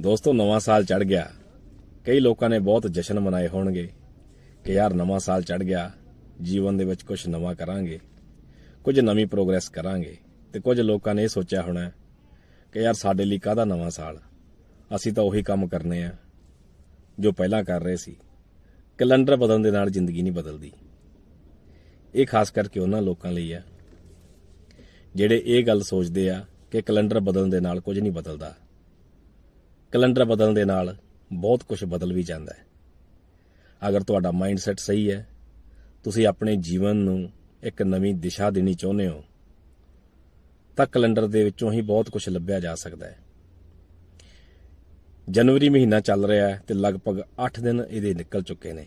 ਦੋਸਤੋ, ਨਵਾਂ ਸਾਲ ਚੜ ਗਿਆ। ਕਈ ਲੋਕਾਂ ਨੇ ਬਹੁਤ ਜਸ਼ਨ ਮਨਾਏ ਹੋਣਗੇ ਕਿ ਯਾਰ, ਨਵਾਂ ਸਾਲ ਚੜ ਗਿਆ। ਜੀਵਨ ਦੇ ਵਿੱਚ ਕੁਝ ਨਵਾਂ ਕਰਾਂਗੇ। ਕੁਝ ਨਵੀਂ ਪ੍ਰੋਗਰੈਸ ਕਰਾਂਗੇ। ਤੇ ਕੁਝ ਲੋਕਾਂ ਨੇ ਇਹ ਸੋਚਿਆ ਹੋਣਾ ਕਿ ਯਾਰ, ਸਾਡੇ ਲਈ ਕਾਹਦਾ ਨਵਾਂ ਸਾਲ? ਅਸੀਂ ਤਾਂ ਉਹੀ ਕੰਮ ਕਰਨੇ ਆ ਜੋ ਪਹਿਲਾਂ ਕਰ ਰਹੇ ਸੀ। ਕੈਲੰਡਰ ਬਦਲਣ ਦੇ ਨਾਲ ਜ਼ਿੰਦਗੀ ਨਹੀਂ ਬਦਲਦੀ। ਇਹ ਖਾਸ ਕਰਕੇ ਉਹਨਾਂ ਲੋਕਾਂ ਲਈ ਆ ਜਿਹੜੇ ਇਹ ਗੱਲ ਸੋਚਦੇ ਆ ਕਿ ਕੈਲੰਡਰ ਬਦਲਣ ਦੇ ਨਾਲ ਕੁਝ ਨਹੀਂ ਬਦਲਦਾ। ਕੈਲੰਡਰ ਬਦਲਣ ਦੇ ਨਾਲ ਬਹੁਤ ਕੁਝ ਬਦਲ ਵੀ ਜਾਂਦਾ ਹੈ। ਅਗਰ ਤੁਹਾਡਾ ਮਾਈਂਡਸੈਟ ਸਹੀ ਹੈ, ਤੁਸੀਂ ਆਪਣੇ ਜੀਵਨ ਨੂੰ ਇੱਕ ਨਵੀਂ ਦਿਸ਼ਾ ਦੇਣੀ ਚਾਹੁੰਦੇ ਹੋ, ਤਾਂ ਕੈਲੰਡਰ ਦੇ ਵਿੱਚੋਂ ਹੀ ਬਹੁਤ ਕੁਝ ਲੱਭਿਆ ਜਾ ਸਕਦਾ ਹੈ। ਜਨਵਰੀ ਮਹੀਨਾ ਚੱਲ ਰਿਹਾ ਹੈ ਤੇ ਲਗਭਗ 8 ਦਿਨ ਇਹਦੇ ਨਿਕਲ ਚੁੱਕੇ ਨੇ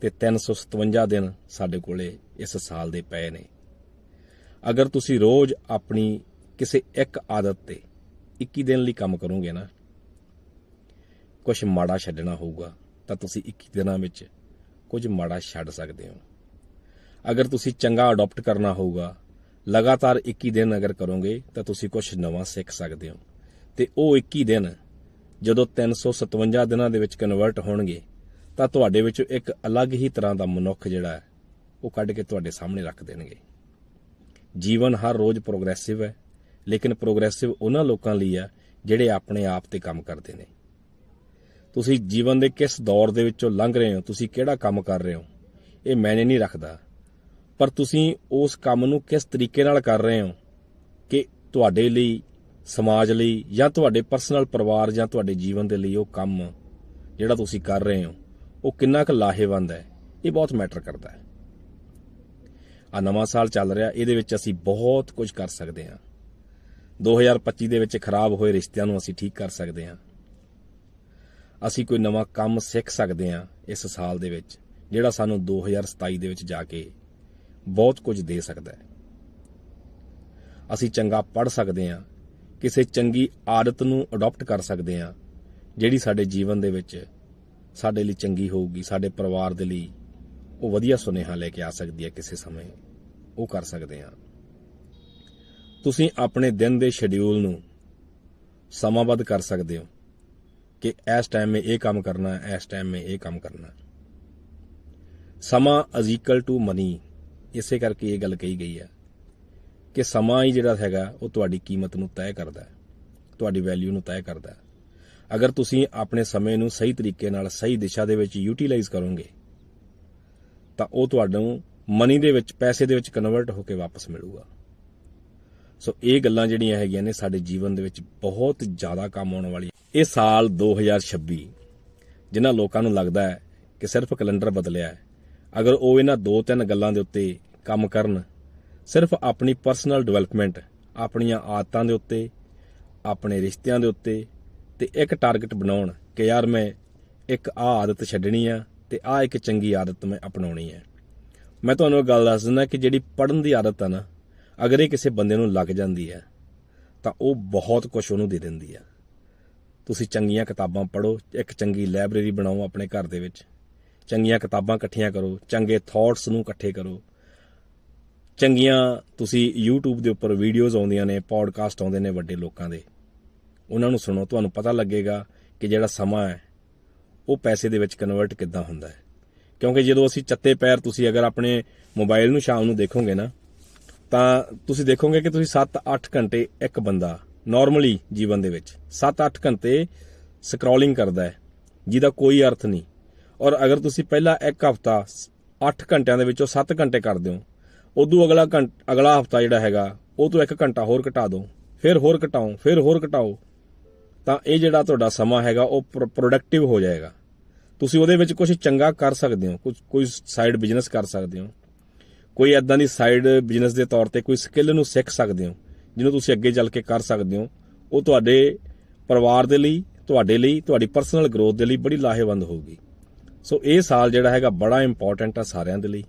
ਤੇ 357 ਦਿਨ ਸਾਡੇ ਕੋਲੇ ਇਸ ਸਾਲ ਦੇ ਪਏ ਨੇ। ਅਗਰ ਤੁਸੀਂ ਰੋਜ਼ ਆਪਣੀ ਕਿਸੇ ਇੱਕ ਆਦਤ ਤੇ 21 ਦਿਨ ਲਈ ਕੰਮ ਕਰੋਗੇ ਨਾ ਕੁਝ ਮਾੜਾ ਛੱਡਣਾ ਹੋਊਗਾ, ਤਾਂ ਤੁਸੀਂ 21 ਦਿਨਾਂ ਵਿੱਚ ਕੁਝ ਮਾੜਾ ਛੱਡ ਸਕਦੇ ਹੋ। ਅਗਰ ਤੁਸੀਂ ਚੰਗਾ ਅਡਾਪਟ ਕਰਨਾ ਹੋਊਗਾ, ਲਗਾਤਾਰ 21 ਦਿਨ ਅਗਰ ਕਰੋਗੇ, ਤਾਂ ਤੁਸੀਂ ਕੁਝ ਨਵਾਂ ਸਿੱਖ ਸਕਦੇ ਹੋ। ਤੇ ਉਹ 21 ਦਿਨ, ਜਦੋਂ 357 ਦਿਨਾਂ ਦੇ ਵਿੱਚ ਕਨਵਰਟ ਹੋਣਗੇ, ਤਾਂ ਤੁਹਾਡੇ ਵਿੱਚੋਂ ਇੱਕ ਅਲੱਗ ਹੀ ਤਰ੍ਹਾਂ ਦਾ ਮਨੁੱਖ ਜਿਹੜਾ ਹੈ, ਉਹ ਕੱਢ ਕੇ ਤੁਹਾਡੇ ਸਾਹਮਣੇ ਰੱਖ ਦੇਣਗੇ। ਜੀਵਨ ਹਰ ਰੋਜ਼ ਪ੍ਰੋਗਰੈਸਿਵ ਹੈ। ਲੇਕਿਨ ਪ੍ਰੋਗਰੈਸਿਵ ਉਹਨਾਂ ਲੋਕਾਂ ਲਈ ਆ ਜਿਹੜੇ ਆਪਣੇ ਆਪ ਤੇ ਕੰਮ ਕਰਦੇ ਨੇ। ਤੁਸੀਂ ਜੀਵਨ ਦੇ ਕਿਸ ਦੌਰ ਦੇ ਵਿੱਚੋਂ ਲੰਘ ਰਹੇ ਹੋ? ਤੁਸੀਂ ਕਿਹੜਾ ਕੰਮ ਕਰ ਰਹੇ ਹੋ? ਇਹ ਮੈਨੇ ਨਹੀਂ ਰੱਖਦਾ। ਪਰ ਤੁਸੀਂ ਉਸ ਕੰਮ ਨੂੰ ਕਿਸ ਤਰੀਕੇ ਨਾਲ ਕਰ ਰਹੇ ਹੋ ਕਿ ਤੁਹਾਡੇ ਲਈ, ਸਮਾਜ ਲਈ ਜਾਂ ਤੁਹਾਡੇ ਪਰਸਨਲ ਪਰਿਵਾਰ ਜਾਂ ਤੁਹਾਡੇ ਜੀਵਨ ਦੇ ਲਈ ਉਹ ਕੰਮ ਜਿਹੜਾ ਤੁਸੀਂ ਕਰ ਰਹੇ ਹੋ, ਉਹ ਕਿੰਨਾ ਕੁ ਲਾਹੇਵੰਦ ਹੈ? ਇਹ ਬਹੁਤ ਮੈਟਰ ਕਰਦਾ ਹੈ। ਆ ਨਵਾਂ ਸਾਲ ਚੱਲ ਰਿਹਾ, ਇਹਦੇ ਵਿੱਚ ਅਸੀਂ ਬਹੁਤ ਕੁਝ ਕਰ ਸਕਦੇ ਹਾਂ। 2025 ਦੇ ਵਿੱਚ ਖਰਾਬ ਹੋਏ ਰਿਸ਼ਤਿਆਂ ਨੂੰ ਅਸੀਂ ਠੀਕ ਕਰ ਸਕਦੇ ਹਾਂ। ਅਸੀਂ ਕੋਈ ਨਵਾਂ ਕੰਮ ਸਿੱਖ ਸਕਦੇ ਹਾਂ ਇਸ ਸਾਲ ਦੇ ਵਿੱਚ, ਜਿਹੜਾ ਸਾਨੂੰ 2027 ਦੇ ਵਿੱਚ ਜਾ ਕੇ ਬਹੁਤ ਕੁਝ ਦੇ ਸਕਦਾ ਹੈ। ਅਸੀਂ ਚੰਗਾ ਪੜ੍ਹ ਸਕਦੇ ਹਾਂ, ਕਿਸੇ ਚੰਗੀ ਆਦਤ ਨੂੰ ਅਡਾਪਟ ਕਰ ਸਕਦੇ ਹਾਂ, ਜਿਹੜੀ ਸਾਡੇ ਜੀਵਨ ਦੇ ਵਿੱਚ ਸਾਡੇ ਲਈ ਚੰਗੀ ਹੋਊਗੀ, ਸਾਡੇ ਪਰਿਵਾਰ ਦੇ ਲਈ ਉਹ ਵਧੀਆ ਸੁਨੇਹਾ ਲੈ ਕੇ ਆ ਸਕਦੀ ਹੈ ਕਿਸੇ ਸਮੇਂ। ਉਹ ਕਰ ਸਕਦੇ ਹਾਂ। ਤੁਸੀਂ ਆਪਣੇ ਦਿਨ ਦੇ ਸ਼ਡਿਊਲ ਨੂੰ ਸਮਾਬੱਧ ਕਰ ਸਕਦੇ ਹੋ ਕਿ ਇਸ ਟਾਈਮ 'ਮੇ ਇਹ ਕੰਮ ਕਰਨਾ ਹੈ ਇਸ ਟਾਈਮ 'ਮੇ ਇਹ ਕੰਮ ਕਰਨਾ। ਸਮਾਂ ਇਜ਼ ਇਕੁਅਲ ਟੂ ਮਨੀ ਇਸੇ ਕਰਕੇ ਇਹ ਗੱਲ ਕਹੀ ਗਈ ਹੈ ਕਿ ਸਮਾਂ ਹੀ ਜਿਹੜਾ ਹੈਗਾ, ਉਹ ਤੁਹਾਡੀ ਕੀਮਤ ਨੂੰ ਤੈਅ ਕਰਦਾ ਹੈ, ਤੁਹਾਡੀ ਵੈਲਿਊ ਨੂੰ ਤੈਅ ਕਰਦਾ ਹੈ। ਅਗਰ ਤੁਸੀਂ ਆਪਣੇ ਸਮੇਂ ਨੂੰ ਸਹੀ ਤਰੀਕੇ ਨਾਲ, ਸਹੀ ਦਿਸ਼ਾ ਦੇ ਵਿੱਚ ਯੂਟਿਲਾਈਜ਼ ਕਰੋਗੇ, ਤਾਂ ਉਹ ਤੁਹਾਨੂੰ ਮਨੀ ਦੇ ਵਿੱਚ, ਪੈਸੇ ਦੇ ਵਿੱਚ ਕਨਵਰਟ ਹੋ ਕੇ ਵਾਪਸ ਮਿਲੂਗਾ। ਸੋ ਇਹ ਗੱਲਾਂ ਜਿਹੜੀਆਂ ਹੈਗੀਆਂ ਨੇ ਸਾਡੇ ਜੀਵਨ ਦੇ ਵਿੱਚ ਬਹੁਤ ਜ਼ਿਆਦਾ ਕੰਮ ਆਉਣ ਵਾਲੀ ਇਹ ਸਾਲ 2026 ਜਿਨ੍ਹਾਂ ਲੋਕਾਂ ਨੂੰ ਲੱਗਦਾ ਹੈ ਕਿ ਸਿਰਫ ਕੈਲੰਡਰ ਬਦਲਿਆ ਹੈ। ਅਗਰ ਉਹ ਇਹਨਾਂ ਦੋ ਤਿੰਨ ਗੱਲਾਂ ਦੇ ਉੱਤੇ ਕੰਮ ਕਰਨ, ਸਿਰਫ ਆਪਣੀ ਪਰਸਨਲ ਡਿਵੈਲਪਮੈਂਟ ਆਪਣੀਆਂ ਆਦਤਾਂ ਦੇ ਉੱਤੇ, ਆਪਣੇ ਰਿਸ਼ਤਿਆਂ ਦੇ ਉੱਤੇ, ਤੇ ਇੱਕ ਟਾਰਗੇਟ ਬਣਾਉਣ ਕਿ ਯਾਰ ਮੈਂ ਇੱਕ ਆ ਆਦਤ ਛੱਡਣੀ ਆ ਤੇ ਆ ਇੱਕ ਚੰਗੀ ਆਦਤ ਮੈਂ ਅਪਣਾਉਣੀ ਹੈ। ਮੈਂ ਤੁਹਾਨੂੰ ਇਹ ਗੱਲ ਦੱਸ ਦਿੰਦਾ ਕਿ ਜਿਹੜੀ ਪੜਨ ਦੀ ਆਦਤ ਆ ਨਾ ਅਗਰ ਇਹ ਕਿਸੇ ਬੰਦੇ ਨੂੰ ਲੱਗ ਜਾਂਦੀ ਹੈ, ਤਾਂ ਉਹ ਬਹੁਤ ਕੁਝ ਉਹਨੂੰ ਦੇ ਦਿੰਦੀ ਆ ਤੁਸੀਂ ਚੰਗੀਆਂ ਕਿਤਾਬਾਂ ਪੜ੍ਹੋ, ਇੱਕ ਚੰਗੀ ਲਾਇਬ੍ਰੇਰੀ ਬਣਾਓ ਆਪਣੇ ਘਰ ਦੇ ਵਿੱਚ। ਚੰਗੀਆਂ ਕਿਤਾਬਾਂ ਇਕੱਠੀਆਂ ਕਰੋ, ਚੰਗੇ ਥਾਟਸ ਨੂੰ ਇਕੱਠੇ ਕਰੋ। ਚੰਗੀਆਂ, ਤੁਸੀਂ YouTube ਦੇ ਉੱਪਰ ਵੀਡੀਓਜ਼ ਆਉਂਦੀਆਂ ਨੇ ਪੋਡਕਾਸਟ ਆਉਂਦੇ ਨੇ ਵੱਡੇ ਲੋਕਾਂ ਦੇ। ਉਹਨਾਂ ਨੂੰ ਸੁਣੋ, ਤੁਹਾਨੂੰ ਪਤਾ ਲੱਗੇਗਾ ਕਿ ਜਿਹੜਾ ਸਮਾਂ ਹੈ, ਉਹ ਪੈਸੇ ਦੇ ਵਿੱਚ ਕਨਵਰਟ ਕਿੱਦਾਂ ਹੁੰਦਾ ਹੈ। ਕਿਉਂਕਿ ਜਦੋਂ ਅਸੀਂ ਚੱਤੇ ਪੈਰ ਤੁਸੀਂ ਅਗਰ ਆਪਣੇ ਮੋਬਾਈਲ ਨੂੰ ਸ਼ਾਮ ਨੂੰ ਦੇਖੋਗੇ ਨਾ ਤਾਂ ਤੁਸੀਂ ਦੇਖੋਗੇ ਕਿ ਤੁਸੀਂ 7-8 ਘੰਟੇ ਇੱਕ ਬੰਦਾ ਨਾਰਮਲੀ ਜੀਵਨ ਦੇ ਵਿੱਚ 7-8 ਘੰਟੇ ਸਕਰੋਲਿੰਗ ਕਰਦਾ ਹੈ, ਜਿਹਦਾ ਕੋਈ ਅਰਥ ਨਹੀਂ। ਔਰ ਅਗਰ ਤੁਸੀਂ ਪਹਿਲਾ ਇੱਕ ਹਫਤਾ 8 ਘੰਟਿਆਂ ਦੇ ਵਿੱਚੋਂ 7 ਘੰਟੇ ਕਰਦੇ ਹੋ, ਉਦੋਂ ਅਗਲਾ ਘੰ- ਅਗਲਾ ਹਫਤਾ ਜਿਹੜਾ ਹੈਗਾ, ਉਹ ਤੋਂ 1 ਘੰਟਾ ਹੋਰ ਘਟਾ ਦਿਓ, ਫਿਰ ਹੋਰ ਘਟਾਓ, ਫਿਰ ਹੋਰ ਘਟਾਓ, ਤਾਂ ਇਹ ਜਿਹੜਾ ਤੁਹਾਡਾ ਸਮਾਂ ਹੈਗਾ, ਉਹ ਪ੍ਰੋਡਕਟਿਵ ਹੋ ਜਾਏਗਾ। ਤੁਸੀਂ ਉਹਦੇ ਵਿੱਚ ਕੁਝ ਚੰਗਾ ਕਰ ਸਕਦੇ ਹੋ ਕੁਝ ਕੋਈ ਸਾਈਡ ਬਿਜ਼ਨਸ ਕਰ ਸਕਦੇ ਹੋ। ਕੋਈ ਐਦਾਂ ਦੀ ਸਾਈਡ ਬਿਜ਼ਨਸ ਦੇ ਤੌਰ ਤੇ ਕੋਈ ਸਕਿੱਲ ਨੂੰ ਸਿੱਖ ਸਕਦੇ ਹੋ, ਜਿਹਨੂੰ ਤੁਸੀਂ ਅੱਗੇ ਚੱਲ ਕੇ ਕਰ ਸਕਦੇ ਹੋ, ਉਹ ਤੁਹਾਡੇ ਪਰਿਵਾਰ ਦੇ ਲਈ, ਤੁਹਾਡੇ ਲਈ, ਤੁਹਾਡੀ ਪਰਸਨਲ ਗਰੋਥ ਦੇ ਲਈ ਬੜੀ ਲਾਹੇਵੰਦ ਹੋਊਗੀ। ਸੋ ਇਹ ਸਾਲ ਜਿਹੜਾ ਹੈਗਾ ਬੜਾ ਇੰਪੋਰਟੈਂਟ ਆ ਸਾਰਿਆਂ ਦੇ ਲਈ।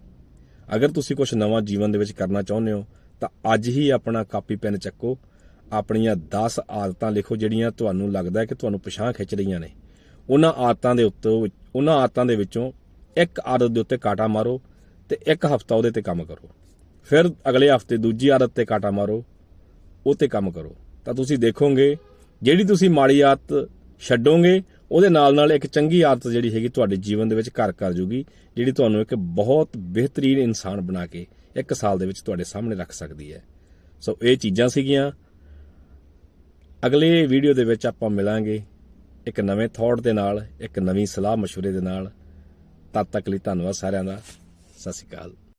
ਅਗਰ ਤੁਸੀਂ ਕੁਝ ਨਵਾਂ ਜੀਵਨ ਦੇ ਵਿੱਚ ਕਰਨਾ ਚਾਹੁੰਦੇ ਹੋ, ਤਾਂ ਅੱਜ ਹੀ ਆਪਣਾ ਕਾਪੀ ਪੈਨ ਚੱਕੋ। ਆਪਣੀਆਂ 10 ਆਦਤਾਂ ਲਿਖੋ ਜਿਹੜੀਆਂ ਤੁਹਾਨੂੰ ਲੱਗਦਾ ਹੈ ਕਿ ਤੁਹਾਨੂੰ ਪਛਾਣ ਖਿੱਚ ਰਹੀਆਂ ਨੇ। ਉਹਨਾਂ ਆਦਤਾਂ ਦੇ ਉੱਤੇ ਉਹਨਾਂ ਆਦਤਾਂ ਦੇ ਵਿੱਚੋਂ ਇੱਕ ਆਦਤ ਦੇ ਉੱਤੇ ਕਾਟਾ ਮਾਰੋ। ਤੇ ਇੱਕ ਹਫਤਾ ਉਹਦੇ ਤੇ ਕੰਮ ਕਰੋ ਫਿਰ ਅਗਲੇ ਹਫਤੇ ਦੂਜੀ ਆਦਤ ਤੇ ਕਾਟਾ ਮਾਰੋ ਉਹ ਤੇ ਕੰਮ ਕਰੋ ਤਾਂ ਤੁਸੀਂ ਦੇਖੋਗੇ ਜਿਹੜੀ ਤੁਸੀਂ ਮਾੜੀ ਆਦਤ ਛੱਡੋਗੇ ਉਹਦੇ ਨਾਲ ਨਾਲ ਇੱਕ ਚੰਗੀ ਆਦਤ ਜਿਹੜੀ ਹੈਗੀ ਤੁਹਾਡੇ ਜੀਵਨ ਦੇ ਵਿੱਚ ਘਰ ਕਰ ਜੂਗੀ ਜਿਹੜੀ ਤੁਹਾਨੂੰ ਇੱਕ ਬਹੁਤ ਬਿਹਤਰੀਨ ਇਨਸਾਨ ਬਣਾ ਕੇ ਇੱਕ ਸਾਲ ਦੇ ਵਿੱਚ ਤੁਹਾਡੇ ਸਾਹਮਣੇ ਰੱਖ ਸਕਦੀ ਹੈ ਸੋ ਇਹ ਚੀਜ਼ਾਂ ਸੀਗੀਆਂ ਅਗਲੇ ਵੀਡੀਓ ਦੇ ਵਿੱਚ ਆਪਾਂ ਮਿਲਾਂਗੇ ਇੱਕ ਨਵੇਂ ਥੌਟ ਦੇ ਨਾਲ ਇੱਕ ਨਵੀਂ ਸਲਾਹ مشورے ਦੇ ਨਾਲ ਤਦ ਤੱਕ ਲਈ ਧੰਨਵਾਦ ਸਾਰਿਆਂ ਦਾ ਸਤਿ ਸ਼੍ਰੀ ਅਕਾਲ।